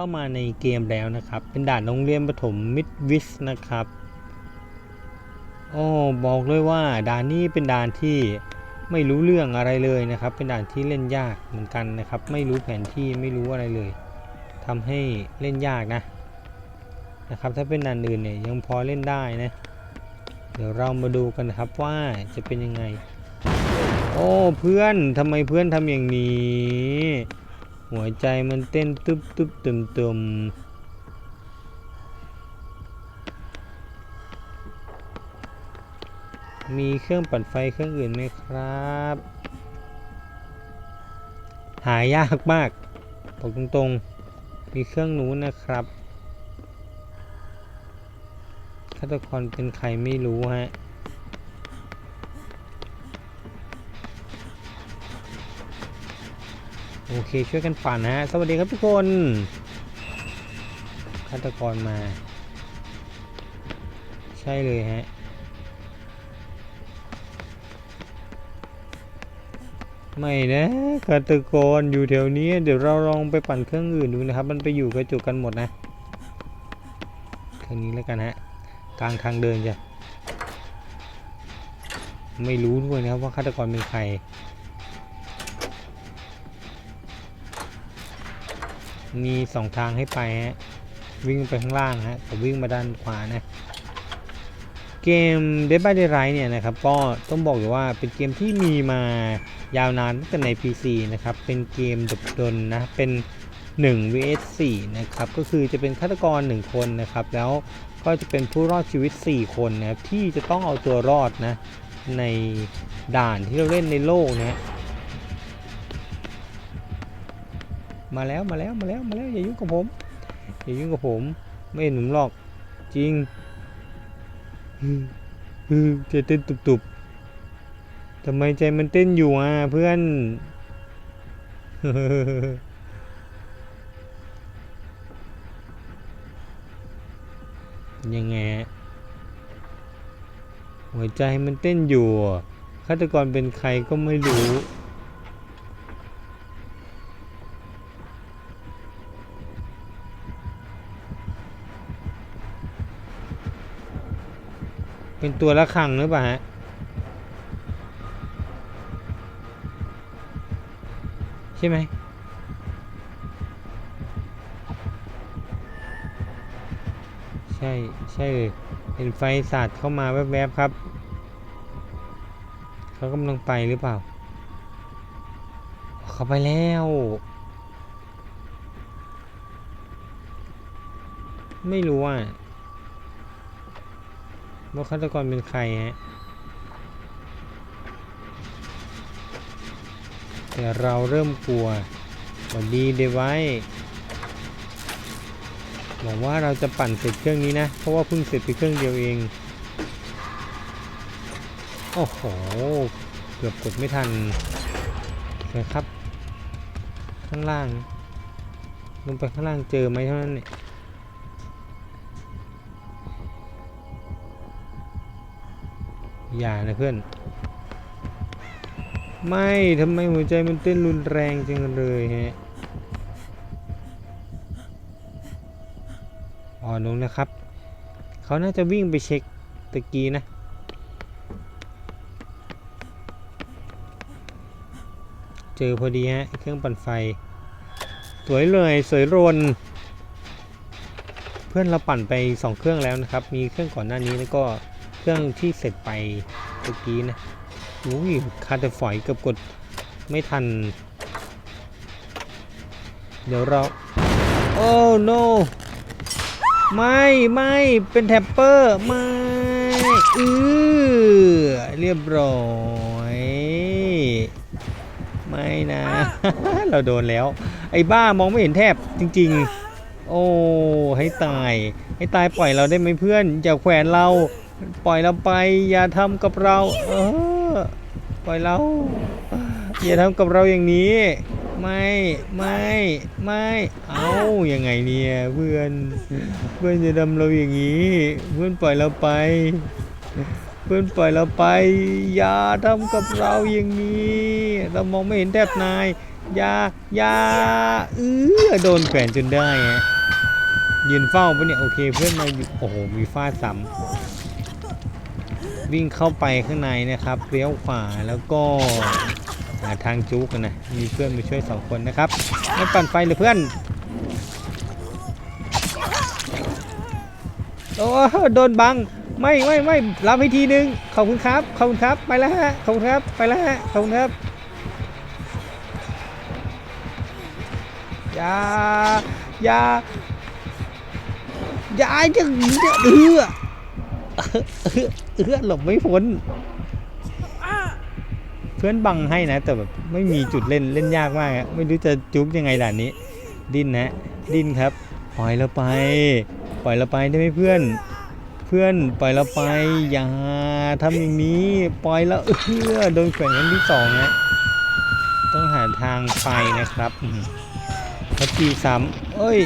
เข้ามาในเกมแล้วนะครับ เป็นด่านโรงเรียนประถมมิดวิสนะครับโอ้บอกเลยว่าด่านนี้เป็นด่านที่ไม่รู้เรื่องอะไรเลยนะครับ เป็นด่านที่เล่นยากเหมือนกันนะครับ ไม่รู้แผนที่ไม่รู้อะไรเลยทำให้เล่นยากนะนะครับ ถ้าเป็นด่านอื่นเนี่ยยังพอเล่นได้นะเดี๋ยวเรามาดูกันครับว่าจะเป็นยังไง โอ้เพื่อนทำไมเพื่อนทำอย่างนี้ หัวใจมันเต้นตึบตึบตึมตึมมีเครื่องปั่นไฟเครื่องอื่นไหมครับ หายากมากบอกตรงๆ มีเครื่องนู้นนะครับฆาตกรเป็นใครไม่รู้ฮะ โอเคช่วยกันปั่นนะฮะ สวัสดีครับทุกคนฆาตกรมา ใช่เลยฮะไม่นะฆาตกรอยู่แถวนี้ เดี๋ยวเราลองไปปั่นเครื่องอื่นดูนะครับ มันไปอยู่กระจุกกันหมดนะเครื่องนี้แล้วกันฮะกลางทางเดินจ้ะไม่รู้ด้วยนะครับว่าฆาตกรเป็นใคร มีสองทางให้ไปฮะวิ่งไปข้างล่างฮะแต่วิ่งมาด้านขวานะเกม Dead by Daylight เนี่ยนะครับก็ต้องบอกอยู่ว่าเป็นเกมที่มีมายาวนานตั้งแต่ใน PC นะครับ เป็นเกมดบดนนะเป็น1 vs 4นะครับก็คือจะเป็นฆาตกร 1 คนนะครับ แล้วก็จะเป็นผู้รอดชีวิต 4 คนนะครับที่จะต้องเอาตัวรอดนะในด่านที่เราเล่นในโลกนะ มาแล้วมาแล้วมาแล้วมาแล้วอย่ายุ่งกับผมอย่ายุ่งกับผม ไม่เห็นผมหรอกจริงใจเต้นตุบๆทำไมใจมันเต้นอยู่อะเพื่อนยังไงหัวใจมันเต้นอยู่ฆาตกรเป็นใครก็ไม่รู้ เป็นตัวละครังหรือเปล่าฮะใช่ไหมใช่ใช่เลยเห็นไฟสาดเข้ามาแวบๆครับ เขากำลังไปหรือเปล่า เขาไปแล้วไม่รู้อะ ว่าฆาตกรเป็นใครฮะ แต่เราเริ่มกลัวสวัสดีเดไว้หวังว่าเราจะปั่นเสร็จเครื่องนี้นะ เพราะว่าเพิ่งเสร็จไปเครื่องเดียวเอง โอ้โห เกือบกดไม่ทันนะครับ ข้างล่าง ลงไปข้างล่างเจอไหมเท่านั้นเนี่ย อย่านะเพื่อน ไม่ทำไมหัวใจมันเต้นรุนแรงจังเลยฮะอ่อนลงนะครับ เขาน่าจะวิ่งไปเช็คตะกี้นะเจอพอดีฮะ เครื่องปั่นไฟ สวยเลยสวยรน เพื่อนเราปั่นไป 2 เครื่องแล้วนะครับ มีเครื่องก่อนหน้านี้แล้วก็ เครื่องที่เสร็จไปเมื่อกี้นะอุ้ยคาร์เตฝอยเกือบกดไม่ทัน เดี๋ยวเรา โอ้ no ไม่ไม่เป็นแท็ปเปอร์ไม่อือเรียบร้อย ไม่นะ เราโดนแล้ว ไอ้บ้ามองไม่เห็นแทบจริง ๆ โอ้ ให้ตาย ให้ตายปล่อยเราได้ไหมเพื่อนอย่าแขวนเรา ปล่อยเราไปอย่าทำกับเรา เออ ปล่อยเรา อย่าทำกับเราอย่างนี้ ไม่ไม่ไม่เอายังไงเนี่ยเพื่อนเพื่อนจะทำเราอย่างนี้ เพื่อนปล่อยเราไป เพื่อนปล่อยเราไป อย่าทำกับเราอย่างนี้ เรามองไม่เห็นแทบนายอย่าอย่าเออโดนแขวนจนได้ยืนเฝ้าปะเนี่ยโอเคเพื่อนมาโอ้โหมีฟาดซ้ำ วิ่งเข้าไปข้างในนะครับเลี้ยวขวาแล้วก็หาทางจุกกันนะมีเพื่อนมาช่วยสองคนนะครับไม่ปั่นไฟเลยเพื่อนโอ้โดนบังไม่ไม่ไม่รับให้ทีนึงขอบคุณครับขอบคุณครับไปแล้วฮะขอบคุณครับไปแล้วฮะขอบคุณครับอย่าอย่าอย่าจะจะเอือ เอื้อหลบไม่พ้น เพื่อนบังให้นะ แต่แบบไม่มีจุดเล่นเล่นยากมากอะไม่รู้จะจุ๊บยังไงด่านนี้ ดิ้นนะ ดิ้นครับ ปล่อยเราไป ปล่อยเราไปได้ไหมเพื่อน เพื่อนปล่อยเราไป อย่าทำอย่างนี้ ปล่อยแล้วเอื้อโดนแขวนครั้งที่สองนะต้องหาทางไปนะครับพัจีซ้ำเอ้ย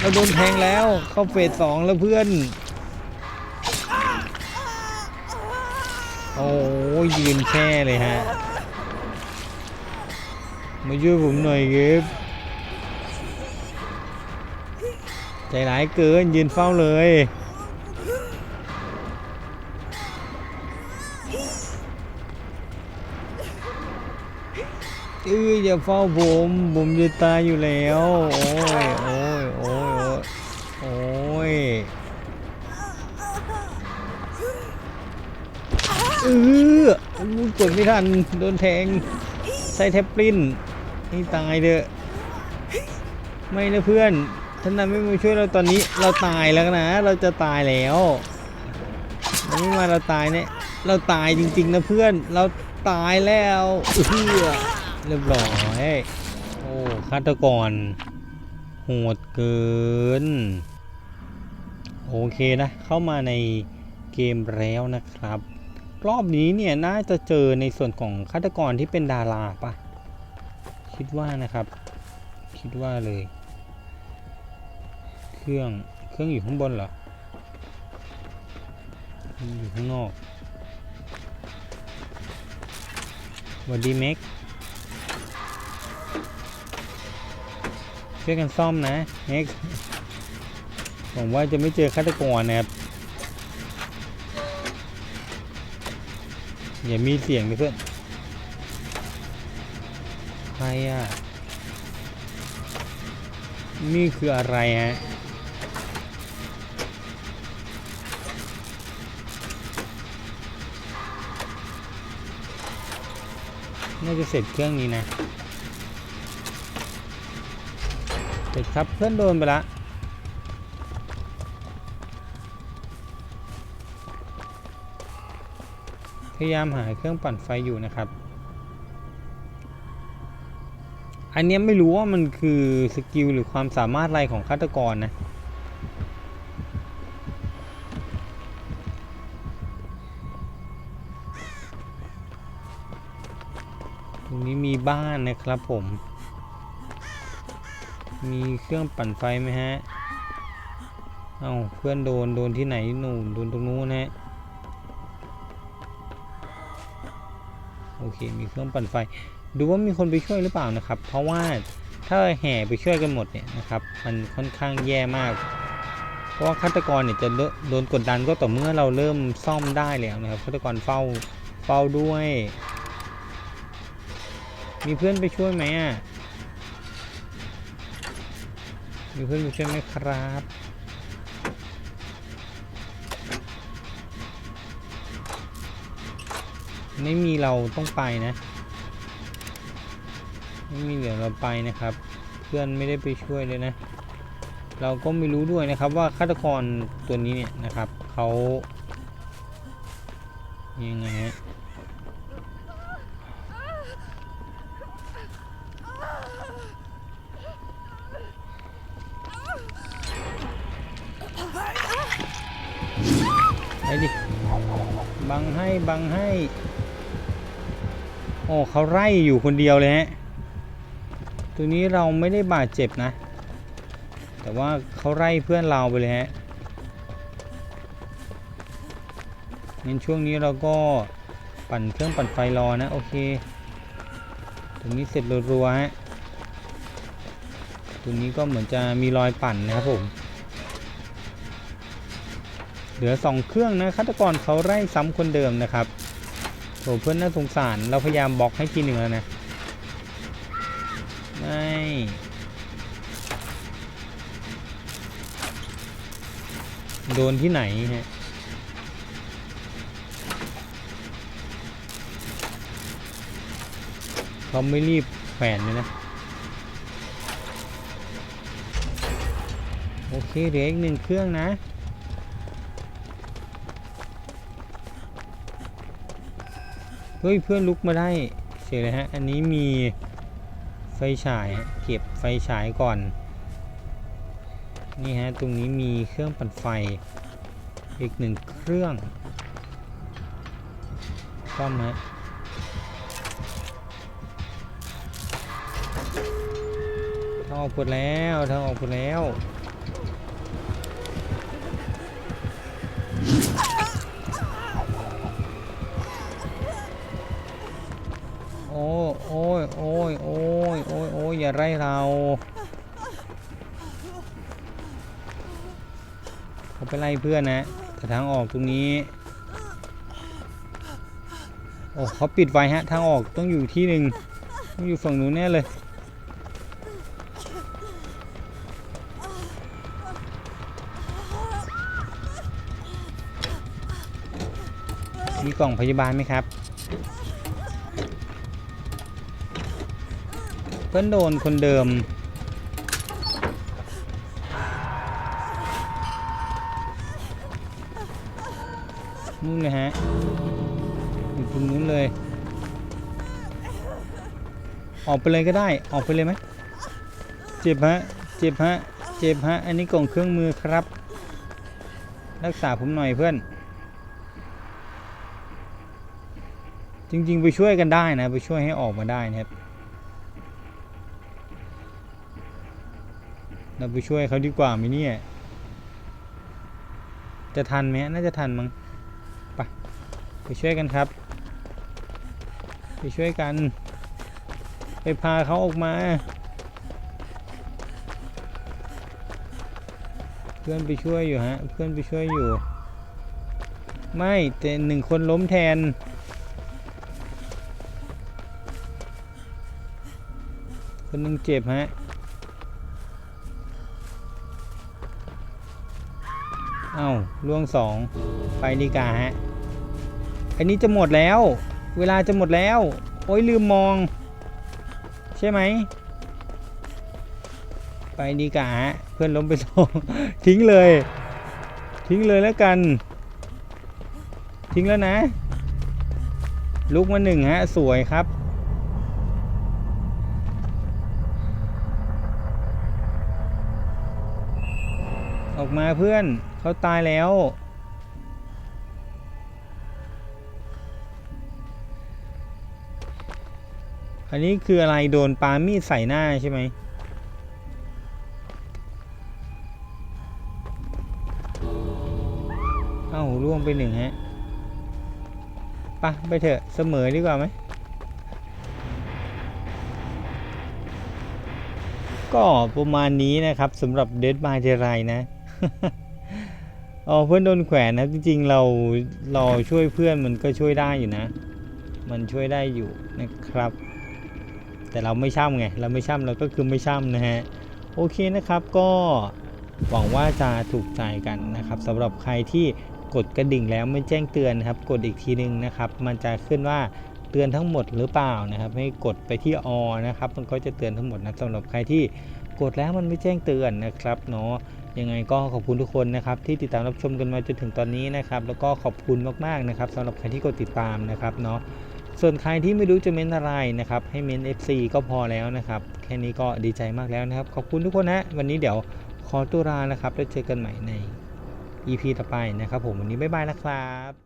เราโดนแทงแล้ว เข้าเฟสสองแล้วเพื่อน โอ้ยยืนแช่เลยฮะ มาช่วยผมหน่อยครับใจร้ายเกินยืนเฝ้าเลยเอ้ยอย่าเฝ้าผม ผมจะตายอยู่แล้ว โอ้ยโอ้ย กดไม่ทัน โดนแทง ใส่แท็บลินให้ตายเถอไม่นะเพื่อนท่านนั้นไม่มาช่วยเราตอนนี้เราตายแล้วนะ เราจะตายแล้วนไม่มาเราตายเนี่ยเราตายจริง ๆ นะเพื่อนเราตายแล้วเออเรียบร้อยโอ้ฆาตกรโหดเกิน โอเคนะ เข้ามาในเกมแล้วนะครับ รอบนี้เนี่ยน่าจะเจอในส่วนของฆาตกรที่เป็นดาราปะคิดว่านะครับ คิดว่าเลย เครื่องเครื่องอยู่ข้างบนเหรออยู่ข้างนอกสวัสดีเม็กช่วยกันซ่อมนะเน็กผมว่าจะไม่เจอฆาตกรนะครับ อย่ามีเสียงเลยเพื่อนใครอะ นี่คืออะไรฮะน่าจะเสร็จเครื่องนี้นะเสร็จครับเพื่อนโดนไปละ พยายามหาเครื่องปั่นไฟอยู่นะครับ อันนี้ไม่รู้ว่ามันคือสกิลหรือความสามารถอะไรของฆาตกรนะตรงนี้มีบ้านนะครับผม มีเครื่องปั่นไฟไหมฮะ เอาเพื่อนโดนโดนที่ไหนหนูโดนตรงนู้นนะฮะ เคมีเครื่องปั่นไฟ ดูว่ามีคนไปช่วยหรือเปล่านะครับ เพราะว่าถ้าแห่ไปช่วยกันหมดเนี่ยนะครับมันค่อนข้างแย่มาก เพราะว่าฆาตกรเนี่ยจะโดนกดดันก็ต่อเมื่อเราเริ่มซ่อมได้แล้วนะครับฆาตกรเฝ้าเฝ้าด้วย มีเพื่อนไปช่วยไหมอะมีเพื่อนไปช่วยไหมครับ ไม่มีเราต้องไปนะ ไม่มีเดี๋ยวเราไปนะครับ เพื่อนไม่ได้ไปช่วยเลยนะ เราก็ไม่รู้ด้วยนะครับว่าฆาตกรตัวนี้เนี่ยนะครับเขายังไงฮะไปดิบังให้บังให้ โอ้เขาไล่อยู่คนเดียวเลยฮะ ตัวนี้เราไม่ได้บาดเจ็บนะ แต่ว่าเขาไล่เพื่อนเราไปเลยฮะงั้นช่วงนี้เราก็ปั่นเครื่องปั่นไฟรอนะ โอเค ตรงนี้เสร็จรัวๆฮะตรงนี้ก็เหมือนจะมีรอยปั่นนะครับผม เหลือสองเครื่องนะฆาตกรเขาไล่ซ้ำคนเดิมนะครับ โถเพื่อนน่าสงสารเราพยายามบล็อกให้ทีหนึ่งแล้วนะ ไม่โดนที่ไหนฮะเขาไม่รีบแขวนเลยนะ โอเคเหลืออีกหนึ่งเครื่องนะ เฮ้ยเพื่อนลุกมาได้เฉยเลยฮะ อันนี้มีไฟฉายเก็บไฟฉายก่อน นี่ฮะ ตรงนี้มีเครื่องปั่นไฟ อีกหนึ่งเครื่องซ่อมฮะทางออกหมดแล้วทางออกหมดแล้ว อ้ยโอ้ยโอ้ยโอ้ยโอ้ยโอ้ยอย่าไล่เราเขาไปไล่เพื่อนนะแต่ทางออกตรงนี้โอ้เขาปิดไฟฮะทางออกต้องอยู่ที่หนึ่งต้องอยู่ฝั่งนู้นแน่เลยมีกล่องพยาบาลไหมครับ เพื่อนโดนคนเดิม นู่นเลยฮะอยู่ตรงนู้นเลย ออกไปเลยก็ได้ ออกไปเลยไหม เจ็บฮะ เจ็บฮะ เจ็บฮะ อันนี้กล่องเครื่องมือครับ รักษาผมหน่อยเพื่อนจริงๆ ไปช่วยกันได้นะ ไปช่วยให้ออกมาได้นะครับ เราไปช่วยเขาดีกว่าไหมเนี่ย จะทันไหมน่าจะทันมั้งไปไปช่วยกันครับ ไปช่วยกัน ไปพาเขาออกมา เพื่อนไปช่วยอยู่ฮะ เพื่อนไปช่วยอยู่ ไม่แต่หนึ่งคนล้มแทนคนหนึงเจ็บฮะ เอ้าล่วงสองไปดีกาฮะ อันนี้จะหมดแล้ว เวลาจะหมดแล้ว โอ้ยลืมมอง ใช่ไหม ไปดีกาฮะ เพื่อนล้มไปสองทิ้งเลย ทิ้งเลยแล้วกัน ทิ้งแล้วนะ ลุกมาหนึ่งฮะ สวยครับออกมาเพื่อน เขาตายแล้ว อันนี้คืออะไรโดนปามีดใส่หน้าใช่ไหมเอ้าร่วงไปหนึ่งฮะไปะไปเถอะเสมอดีกว่าไหม ก็ประมาณนี้นะครับสำหรับเดดบายเจไรนะ อ๋อเพื่อนโดนแขวนนะจริงๆเราเราช่วยเพื่อนมันก็ช่วยได้อยู่นะ มันช่วยได้อยู่นะครับ แต่เราไม่ช่ำไงเราไม่ช่ำเราก็คือไม่ช่ำนะฮะโอเคนะครับก็หวังว่าจะถูกใจกันนะครับสำหรับใครที่กดกระดิ่งแล้วไม่แจ้งเตือนครับ กดอีกทีนึงนะครับ มันจะขึ้นว่าเตือนทั้งหมดหรือเปล่านะครับ ให้กดไปที่อ นะครับ มันก็จะเตือนทั้งหมดนะสำหรับใครที่ กดแล้วมันไม่แจ้งเตือนนะครับเนาะยังไงก็ขอบคุณทุกคนนะครับที่ติดตามรับชมกันมาจนถึงตอนนี้นะครับแล้วก็ขอบคุณมากๆนะครับสำหรับใครที่กดติดตามนะครับเนาะส่วนใครที่ไม่รู้จะเม้นอะไรนะครับให้เม้น FC ก็พอแล้วนะครับแค่นี้ก็ดีใจมากแล้วนะครับ ขอบคุณทุกคนนะวันนี้เดี๋ยวขอตัวลานะครับแล้วเจอกันใหม่ใน EP ต่อไปนะครับผมวันนี้บ๊ายบายนะครับ